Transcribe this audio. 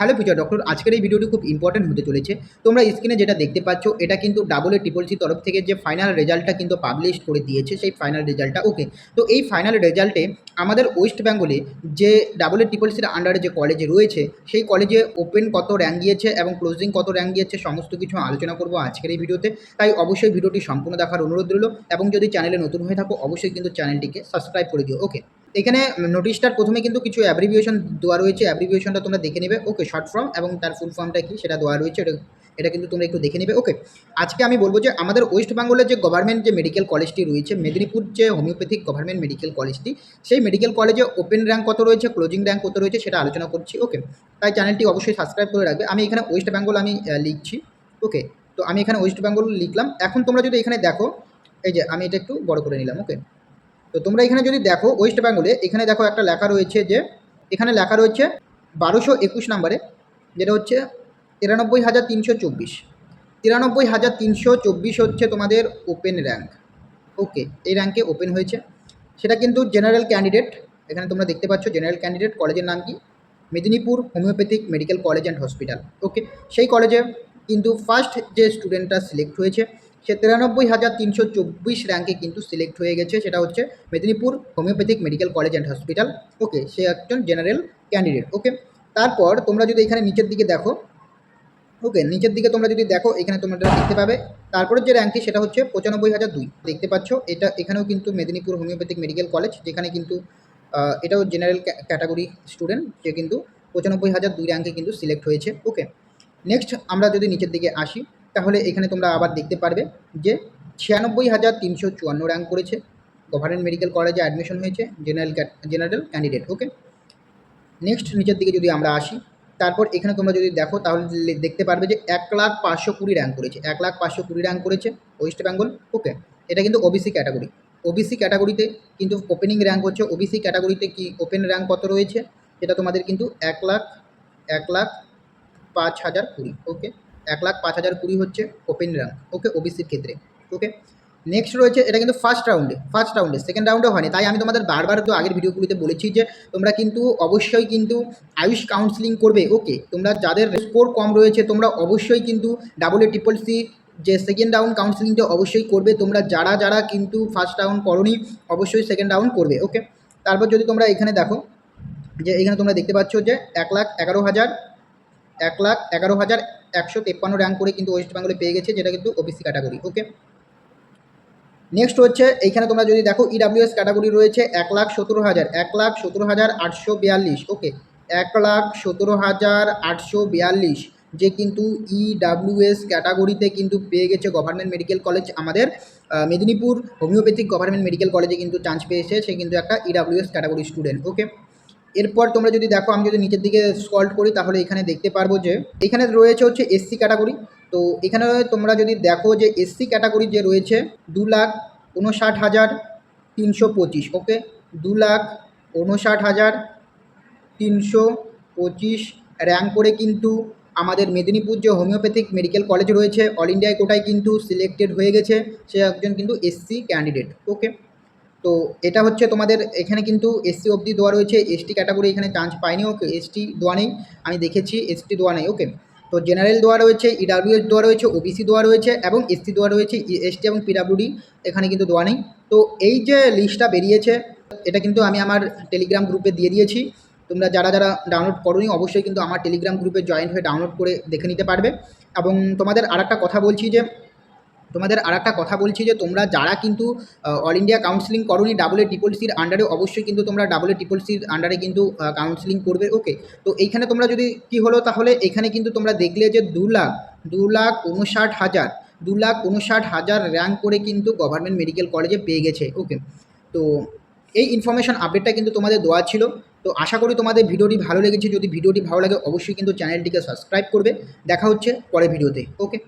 Hello feature doctor আজকের এই ভিডিওটি খুব ইম্পর্টেন্ট হতে চলেছে। তোমরা স্ক্রিনে যেটা দেখতে পাচ্ছ, এটা কিন্তু ডাবল এ ট্রিপল সি তরফ থেকে যে ফাইনাল রেজাল্টটা কিন্তু পাবলিশ করে দিয়েছে, সেই ফাইনাল রেজাল্টটা ওকে তো এই ফাইনাল রেজাল্টে আমাদের ওয়েস্ট বেঙ্গলে যে ডাবল এ ট্রিপল সির আন্ডারে যে কলেজে রয়েছে, সেই কলেজে ওপেন কত র্যাঙ্ক গিয়েছে এবং ক্লোজিং কত র্যাঙ্ক গিয়েছে সমস্ত কিছু আলোচনা করব আজকের এই ভিডিওতে তাই অবশ্যই ভিডিওটি সম্পূর্ণ দেখার অনুরোধ রইল এবং যদি চ্যানেলে নতুন হয়ে থাকো, অবশ্যই কিন্তু চ্যানেলটিকে সাবস্ক্রাইব করে দিও ওকে এখানে নোটিশটার প্রথমে কিন্তু কিছু অ্যাব্রিভিয়েশন দেওয়া রয়েছে। অ্যাব্রিভিয়েশনটা তোমরা দেখে নেবে। ওকে শর্ট ফর্ম এবং তার ফুল ফর্মটা কি সেটা দেওয়া রয়েছে। এটা এটা কিন্তু তোমরা একটু দেখে নেবে। ওকে আজকে আমি বলব যে আমাদের ওয়েস্ট বেঙ্গলের যে গভর্নমেন্ট যে মেডিকেল কলেজটি রয়েছে মেদিনীপুর যে হোমিওপ্যাথিক গভর্নমেন্ট মেডিকেল কলেজটি সেই মেডিকেল কলেজে ওপেন র্যাঙ্ক কত রয়েছে ক্লোজিং র্যাঙ্ক কত রয়েছে সেটা আলোচনা করছি। ওকে তাই চ্যানেলটি অবশ্যই সাবস্ক্রাইব করে রাখবে। আমি এখানে ওয়েস্ট বেঙ্গল আমি লিখছি। ওকে তো আমি এখানে ওয়েস্ট বেঙ্গল লিখলাম। এখন তোমরা যদি এখানে দেখো, এই যে আমি এটা একটু বড় করে নিলাম। ওকে তো তোমরা এখানে যদি দেখো ওয়েস্ট বেঙ্গলে এখানে দেখো একটা লেখা রয়েছে যে, এখানে লেখা রয়েছে বারোশো একুশ নাম্বারে, যেটা হচ্ছে তিরানব্বই হাজার তিনশো চব্বিশ। তিরানব্বই হাজার তিনশো চব্বিশ হচ্ছে তোমাদের ওপেন র্যাঙ্ক ওকে এই র্যাঙ্কে ওপেন হয়েছে। সেটা কিন্তু জেনারেল ক্যান্ডিডেট এখানে তোমরা দেখতে পাচ্ছ জেনারেল ক্যান্ডিডেট কলেজের নাম কি? Medinipur homeopathic medical college and hospital. Okay সেই কলেজে কিন্তু ফার্স্ট যে স্টুডেন্টটা সিলেক্ট হয়েছে সে তিরানব্বই হাজার তিনশো চব্বিশ র্যাঙ্কে কিন্তু সিলেক্ট হয়ে গেছে। সেটা হচ্ছে Medinipur homeopathic medical college and hospital okay সে একজন জেনারেল ক্যান্ডিডেট ওকে তারপর তোমরা যদি এখানে নিচের দিকে দেখো ওকে নিচের দিকে তোমরা যদি দেখো, এখানে তোমরা দেখতে পাবে। তারপরে যে র্যাঙ্কটি সেটা হচ্ছে পঁচানব্বই হাজার দুই। দেখতে পাচ্ছ, এটা এখানেও কিন্তু মেদিনীপুর হোমিওপ্যাথিক মেডিকেল কলেজ যেখানে কিন্তু এটাও জেনারেল ক্যাটাগরি স্টুডেন্ট যে কিন্তু পঁচানব্বই হাজার দুই র্যাঙ্কে কিন্তু সিলেক্ট হয়েছে ওকে নেক্সট আমরা যদি নিচের দিকে আসি তাহলে এখানে তোমরা আবার দেখতে পারবে যে ছিয়ানব্বই হাজার তিনশো চুয়ান্ন র্যাঙ্ক করেছে। গভর্নমেন্ট মেডিকেল কলেজে অ্যাডমিশন হয়েছে general general candidate okay next নিচের দিকে যদি আমরা আসি, তারপর এখানে তোমরা যদি দেখো, তাহলে দেখতে পারবে যে এক লাখ পাঁচশো কুড়ি র্যাঙ্ক করেছে, এক লাখ পাঁচশো কুড়ি র্যাঙ্ক করেছে ওয়েস্ট বেঙ্গল ওকে এটা কিন্তু ওবিসি ক্যাটাগরি ওবিসি ক্যাটাগরিতে কিন্তু ওপেনিং র্যাঙ্ক হচ্ছে ওবিসি ক্যাটাগরিতে কি ওপেন র্যাঙ্ক কত রয়েছে এটা তোমাদের কিন্তু এক লাখ এক লাখ পাঁচ হাজার কুড়ি ওকে এক লাখ পাঁচ হাজার কুড়ি হচ্ছে ওপেন র্যাঙ্ক ওকে ওবিসির ক্ষেত্রে ওকে নেক্সট রয়েছে, এটা কিন্তু ফার্স্ট রাউন্ডে ফার্স্ট রাউন্ডে সেকেন্ড রাউন্ডে হয়নি। তাই আমি তোমাদের বারবার তো আগের ভিডিওগুলিতে বলেছি যে, তোমরা কিন্তু অবশ্যই কিন্তু আয়ুষ কাউন্সিলিং করবে ওকে তোমরা যাদের স্কোর কম রয়েছে, তোমরা অবশ্যই কিন্তু ডাবল এ ট্রিপল সি যে সেকেন্ড রাউন্ড কাউন্সিলিংটা অবশ্যই করবে। তোমরা যারা যারা কিন্তু ফার্স্ট রাউন্ড করনি, অবশ্যই সেকেন্ড রাউন্ড করবে ওকে তারপর যদি তোমরা এখানে দেখো, যে এখানে তোমরা দেখতে পাচ্ছ যে এক লাখ এগারো হাজার, এক লাখ এগারো হাজার একশো তেপ্পান্ন র্যাঙ্ক করে কিন্তু ওয়েস্ট বেঙ্গলে পেয়ে গেছে, যেটা কিন্তু ওবিসি ক্যাটাগরি ওকে নেক্সট হচ্ছে, এইখানে তোমরা যদি দেখো ইডাব্লিউএস ক্যাটাগরি রয়েছে এক লাখ সতেরো হাজার, এক লাখ সতেরো হাজার আটশো বিয়াল্লিশ ওকে এক লাখ সতেরো হাজার আটশো বিয়াল্লিশ, যে কিন্তু ইডাব্লিউএস ক্যাটাগরিতে কিন্তু পেয়ে গেছে গভর্নমেন্ট মেডিকেল কলেজ আমাদের মেদিনীপুর হোমিওপ্যাথিক গভর্নমেন্ট মেডিকেল কলেজে কিন্তু চান্স পেয়েছে, সে কিন্তু একটা ইডাব্লিউএস ক্যাটাগরি স্টুডেন্ট ওকে এরপর তোমরা যদি দেখো, আমি যদি নিচের দিকে স্কল্ট করি, তাহলে এখানে দেখতে পারব যে, এখানে রয়েছে হচ্ছে এসসি ক্যাটাগরি তো এখানে তোমরা যদি দেখো যে এসসি ক্যাটাগরি যে রয়েছে, দু লাখ উনষাট হাজার তিনশো পঁচিশ ওকে দু লাখ উনষাট হাজার তিনশো পঁচিশ র্যাঙ্ক করে কিন্তু আমাদের মেদিনীপুর যে হোমিওপ্যাথিক মেডিকেল কলেজ রয়েছে অল ইন্ডিয়ায় কোটায় কিন্তু সিলেক্টেড হয়ে গেছে, সে একজন কিন্তু এসসি ক্যান্ডিডেট ওকে তো এটা হচ্ছে তোমাদের এখানে কিন্তু এসসি অবধি দেওয়া রয়েছে। এসটি ক্যাটাগরি এখানে চান্স পায়নি ওকে এসটি দেওয়া নেই, আমি দেখেছি এসটি দেওয়া নেই ওকে তো জেনারেল দেওয়া রয়েছে ইডাব্লিউএস দেওয়া রয়েছে ওবিসি দেওয়া রয়েছে এবং এসসি দেওয়া রয়েছে এসটি এবং পিডাব্লিউডি এখানে কিন্তু দেওয়া নেই। তো এই যে লিস্টটা বেরিয়েছে, এটা কিন্তু আমি আমার টেলিগ্রাম গ্রুপে দিয়ে দিয়েছি। তোমরা যারা যারা ডাউনলোড করোনি, অবশ্যই কিন্তু আমার টেলিগ্রাম গ্রুপে জয়েন হয়ে ডাউনলোড করে দেখে নিতে পারবে। এবং তোমাদের আরেকটা কথা বলছি যে তোমাদের আর একটা কথা বলছি যে তোমরা যারা কিন্তু all India counselling double A triple সির আন্ডারে অবশ্যই কিন্তু তোমরা ডাবল এ ট্রিপল সির আন্ডারে কিন্তু কাউন্সিলিং করবে ওকে তো এইখানে তোমরা যদি কি হলো তাহলে এখানে কিন্তু তোমরা দেখলে যে দু লাখ দু লাখ উনষাট হাজার, দু লাখ উনষাট হাজার র্যাঙ্ক করে কিন্তু গভর্নমেন্ট মেডিকেল কলেজে পেয়ে গেছে ওকে তো এই ইনফরমেশন আপডেটটা কিন্তু তোমাদের দেওয়া ছিল। তো আশা করি তোমাদের ভিডিওটি ভালো লেগেছে। যদি ভিডিওটি ভালো লাগে, অবশ্যই কিন্তু চ্যানেলটিকে সাবস্ক্রাইব করবে। দেখা হচ্ছে পরে ভিডিওতে ওকে